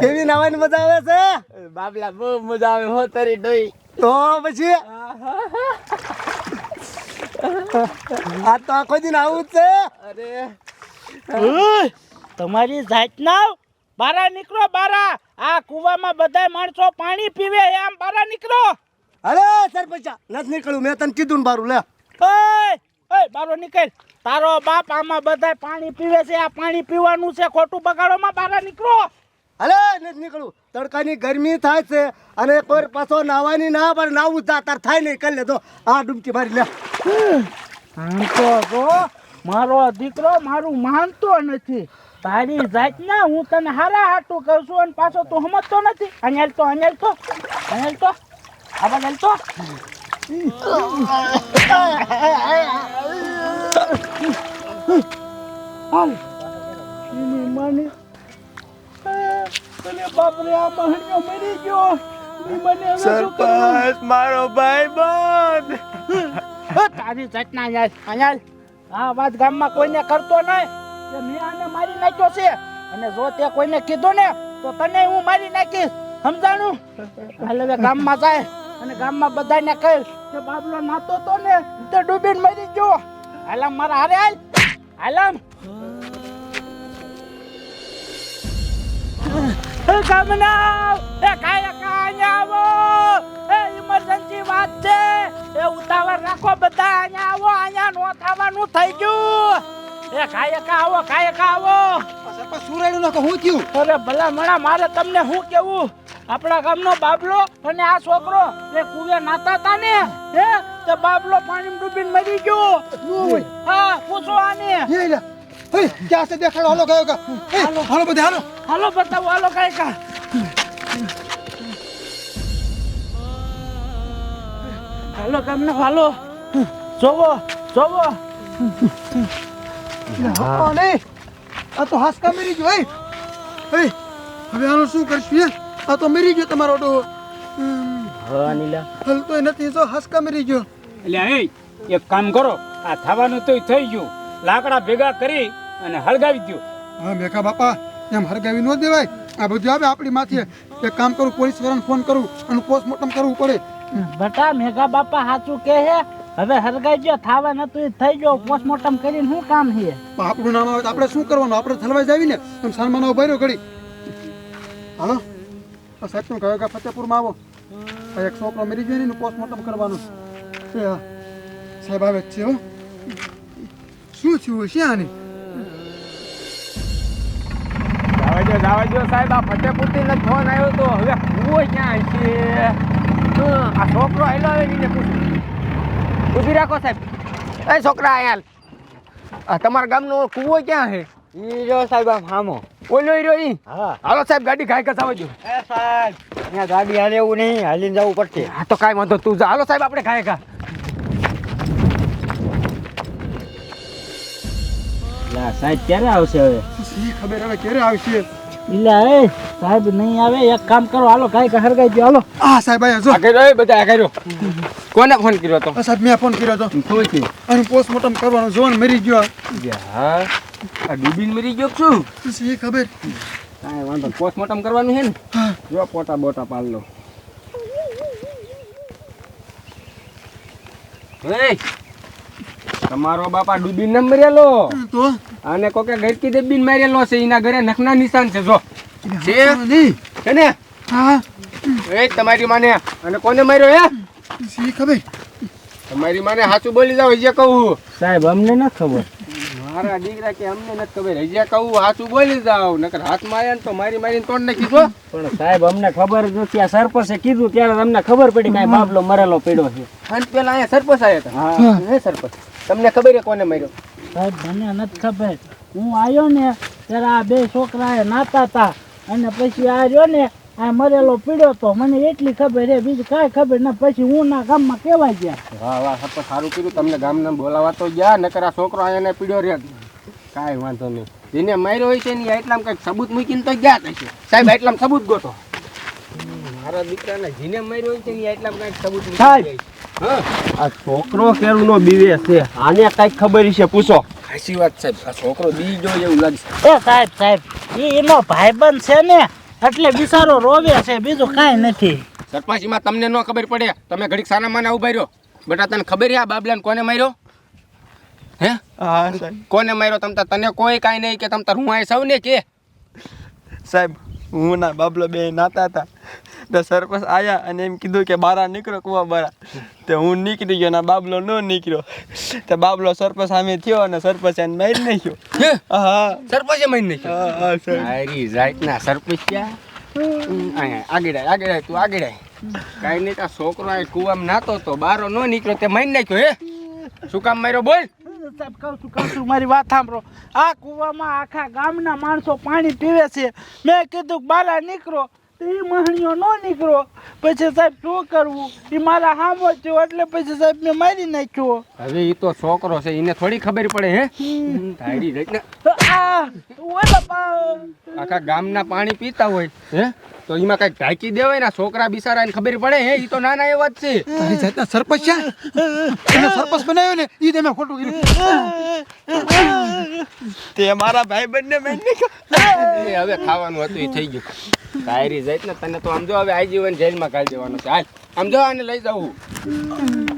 કેવી નાવાની મજા આવે છે? બાબલા બહુ મજા આવે હો તારી ડોઈ તો પછી? આ તો આખો દિન આવું જ છે. અરે. તમારી જાતના બારા નીકળો બારા. આ કુવામાં બધાય માણસો પાણી પીવે એમ બારા નીકળો. અરે સરપંચ નથી નીકળ્યું. મેં તને કીધું બારું લે. ઓય બારો નીકળ. તારો બાપ આમાં બધાય પાણી પીવે છે આ પાણી પીવાનું છે ખોટું બગાડોમાં બારા નીકળો. અરે નથી નીકળવું. તડકાની ગરમી થાય છે અને કોઈ પાછો નાવાની ના પણ નાવું જ તાર થાય નહીં કરી લે તો આ ડૂબકી મારી લે. આમ તો મારો દીકરો મારું માનતો નથી. તારી જાતના હું તને હારા હાટું કહું છું અને પાછો તું સમજતો નથી. અહીંયા તો અહીંયા તો અહીંયા તો આ બધા તો. હાલ એની માની બાપરે આ મહણિયો મરી ગયો. કરવું? મારો ભાઈ બંધ. તારી જાતના યાર અહીંયા આ વાત ગામમાં કોઈને કરતો નહીં. કે મેં આને મારી નાખ્યો છે. અને જો તે કોઈને કીધું ને તો તને હું મારી નાખીશ. સમજાણું? હાલ હવે ગામમાં જાય અને ગામમાં બધાને કહે કે બાબલો નાતો તો ને તે ડૂબીને મરી ગયો. હાલામ મારા હારે હાલ. હાલામ ગામના. એ કાયા કાયા આવો. એ ઇમરજન્સી વાત છે. એ ઉતાવળ રાખો બધા અહીંયા આવો. અહીંયા નો થવાનું થઈ ગયું. એ કાયકા આવો કાયકા આવો. સરપંચ સુરાડ્યું નતો હું થયું? અરે ભલા મણા મારે તમને હું કેવું? આપણા ગામનો બાબલો અને આ છોકરો એ કુવે નાતા તા ને હે? તે બાબલો પાણીમાં ડૂબીને મરી ગયો. હા પૂછો આને. ક્યાં છે દેખાડો? હાલો કયો કા? હાલો. હાલો બધા હાલો. હાલો બતાવો હાલો કાયકા હાલો ગામનો હાલો. જોવો જોવો. હા. નહીં આ તો હાસકા મરી ગયો હે. હે હવે આનું શું કરશું હે? આ તો મરી ગયો તમારો ડો. હા નીલા હલતો નથી જો હાસકા મરી ગયો. એટલે એ એક કામ કરો. આ થવાનું તો થઈ ગયું. લાકડા ભેગા કરી અને હળગાવી દો હા મેઘા બાપા એમ હળગાવી ન દેવાય. આ બધું આવે આપણી માથે. એક કામ કરું પોલીસ વાળાને ફોન કરું અને પોસ્ટમોર્ટમ કરવું પડે. બટા મેઘા બાપા સાચું કે હે હવે હરગાઈ ગયો થાવા નતું ઈ થઈ ગયો. પોસ્ટમોર્ટમ કરીને શું કામ છે? આપણું નામ આવે તો આપણે શું કરવાનું? આપણે થલવાઈ જાવી ને એમ સન્માન ભર્યો ઘડી. હાલો. સાચું સાહેબ કહ્યું કે ફતેપુરમાં આવો? એક છોકરો મરી ગયો ને પોસ્ટમોર્ટમ કરવાનું. સાહેબ આવે છે હો. શું થયું છે આને જાવા દો સાહેબ આ ફતેપુરથી ને ફોન આવ્યો તો હવે કુવો ક્યાં છે આ છોકરો આવેલો આવે એને પૂછું. ઊભી રાખો સાહેબ. એ છોકરા આયાલ તમારા ગામનો કૂવો ક્યાં છે? ઈ સાહેબ આમ હામો. ઓલો ઈ રહ્યો ઈ? હા. હાલો સાહેબ ગાડી ઘાય કસાવા દો. એ સાહેબ અહીંયા ગાડી હાલે એવું નહીં હાલીને જવું પડશે. હા તો કાંઈ વાંધો તું જા. હાલો સાહેબ આપણે ઘાય ઘા. સાહેબ ક્યારે આવશે હવે? ખબર હવે ક્યારે આવશે? ઇલા એ સાહેબ નહીં આવે એક કામ કરો હાલો કાંઈ કે ગઈ ગયો હાલો. આ સાહેબ આયા જો. આગળ કર્યો એ બધા આગળ કર્યો કોને ફોન કર્યો તો સાહેબ મેં ફોન કર્યો હતો. કોઈ છે. અને પોસ્ટમોર્ટમ કરવાનું જોન મરી ગયો. હા. આ ડૂબીને મરી ગયો છું શું? ખબર. કાંઈ વાંધો પોસ્ટમોર્ટમ કરવાનું છે ને? જો પોટા બોટા પાલ લો. એ તમારો બાપા ડૂબીને ન મરેલો. તો? અને કોકે ગરકી દેબીને મારેલો છે એના ઘરે નખના નિશાન છે જો. છે? છે ને? હા. એ તમારી માને. અને કોને માર્યો હે? શી ખબર? તમારી માને સાચું બોલી જાવ જે કહું. સાહેબ અમને ન ખબર. મારા દીકરા કે અમને નથી ખબર. હજી કહું સાચું બોલી જાવ નકર હાથ માર્યા ને તો મારી મારીને તોડ ને છો પણ સાહેબ અમને ખબર જ નથી. આ સરપંચે કીધું ત્યારે અમને ખબર પડી કે બાબલો મરેલો પડ્યો છે. અને પેલા અહીંયા સરપંચ આવ્યા હતા. હા. હે સરપંચ? તમને ખબર છે કોને માર્યો? સાહેબ મને નથી ખબર. હું આવ્યો ને ત્યારે આ બે છોકરાએ નાતા હતા. અને પછી આ રહ્યો ને આ મરેલો પીડ્યો તો મને એટલી ખબર છે બીજી કાંઈ ખબર ના પછી હું ના ગામમાં કેવાય ગયા? વાહ વાહ સરપંચ સારું કર્યું તમને ગામના બોલાવા તો ગયા નકર આ છોકરો અહીંયા પીડ્યો રે કાંઈ વાંધો નહીં. જેને માર્યો હોય છે ને એટલામાં કંઈક સબૂત મૂકીને તો ગયા થશે સાહેબ એટલામાં સબૂત ગોતો. મારા દીકરાને જીને માર્યો હોય છે ને એટલામાં કંઈક સબૂત સાહેબ. આ છોકરો કેરું નો બીવે છે. આને કંઈક ખબર છે પૂછો. સાચી વાત સાહેબ. આ છોકરો બીજો એવું લાગશે એ સાહેબ સાહેબ એ એનો ભાઈબંધ છે ને એટલે બિચારો રોવે છે બીજું કાંઈ નથી. સરપંચમાં તમને ન ખબર પડે. તમે ઘડીક સાના માના ઊભા રહ્યો. બેટા તને ખબર આ બાબલાને કોને માર્યો? હે? હા કોને માર્યો? તમ તાર તને કોઈ કાંઈ નહીં કે તમ તાર હું આ સૌને કે? સાહેબ હું ના બાબલો બે નાતા હતા. તો સરપંચ આયા અને એમ કીધું કે બારા નીકળો કુવા બારા. તે હું નીકળી ગયો ને બાબલો ન નીકળ્યો. તે બાબલો સરપંચ સામે થયો અને સરપંચ એને મારી નાખ્યો. હે? સરપંચે મારી નાખ્યો? હા હા સાહેબ મારી જાતના સરપંચ ક્યાં આગળ આગળ તું આગળ. કાંઈ નહીં ત્યાં છોકરો આ કુવામાં નાતો તો બારો ન નીકળ્યો તે મારી નાખ્યો હે? શું કામ માર્યો બોલ? સાહેબ કહું છું કહું છું મારી વાત સાંભળો. આ કૂવામાં આખા ગામના માણસો પાણી પીવે છે. મેં કીધું બારા બાલા નીકળો. એ મહણીઓ ન નીકળો. પછી સાહેબ શું કરવું? એ મારા હામો થયો એટલે પછી સાહેબ મેં મારી નાખ્યો. હવે એ તો છોકરો છે એને થોડી ખબર પડે હે? ધાડી પા- આખા ગામના પાણી પીતા હોય હે? તો એમાં કંઈક ઢાંકી દેવાય ને છોકરા બિચારાને ખબર પડે હે? એ તો નાના એવા જ છે. તારી જાતના સરપંચ છે? એને સરપંચ બનાવ્યો ને એ તમે ખોટું કર્યું. તે મારા ભાઈ બંને મેં નાખ્યો હવે ખાવાનું હતું એ થઈ ગયું. તારી જાત ને તને તો આમ જો હવે આજીવન જેલમાં કાઢી દેવાનો છે. હાલ, આમ જો આને લઈ જાઉં.